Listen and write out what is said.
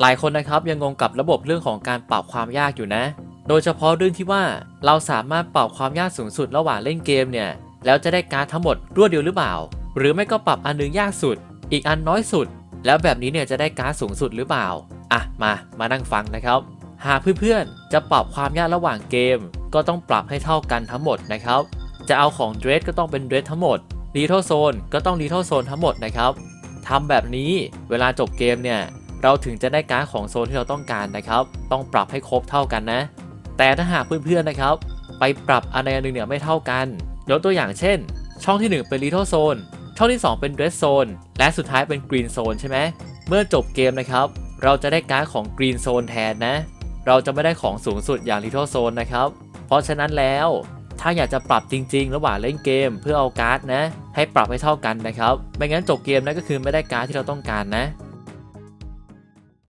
หลายคนนะครับยังงงกับระบบเรื่องของการปรับความยากอยู่นะ โดยเฉพาะเรื่องที่ว่าเราสามารถปรับความยากสูงสุดระหว่างเล่นเกมเนี่ยแล้วจะได้การ์ดทั้งหมดรวดเดียวหรือเปล่า หรือไม่ก็ปรับอันหนึงยากสุด อีกอันน้อยสุด แล้วแบบนี้เนี่ยจะได้การ์ดสูงสุดหรือเปล่าอะมามานั่งฟังนะครับ หากเพื่อนๆจะปรับความยากระหว่างเกม ก็ต้องปรับให้เท่ากันทั้งหมดนะครับ จะเอาของเดรสก็ต้องเป็นเดรสทั้งหมดรีท l โซนก็ต้องรีท l โซนทั้งหมดนะครับทำแบบนี้เวลาจบเกมเนี่ย เราถึงจะได้การ์ดของโซนที่เราต้องการนะครับ ต้องปรับให้ครบเท่ากันนะ แต่ถ้าหากเพื่อนๆนะครับ ไปปรับอันใดอันหนึ่งเนี่ยไม่เท่ากันยกตัวอย่างเช่น ช่องที่ 1 เป็น Little Zone ช่องที่ 2 เป็น Red Zone และสุดท้ายเป็น Green Zone ใช่ไหมเมื่อจบเกมนะครับ เราจะได้การ์ดของ Green Zone แทนนะ เราจะไม่ได้ของสูงสุดอย่าง Little Zone นะครับ เพราะฉะนั้นแล้วถ้าอยากจะปรับจริง ๆ ระหว่างเล่นเกมเพื่อเอาการ์ดนะ ให้ปรับให้เท่ากันนะครับ ไม่งั้นจบเกมนะก็คือไม่ได้การ์ดที่เราต้องการนะ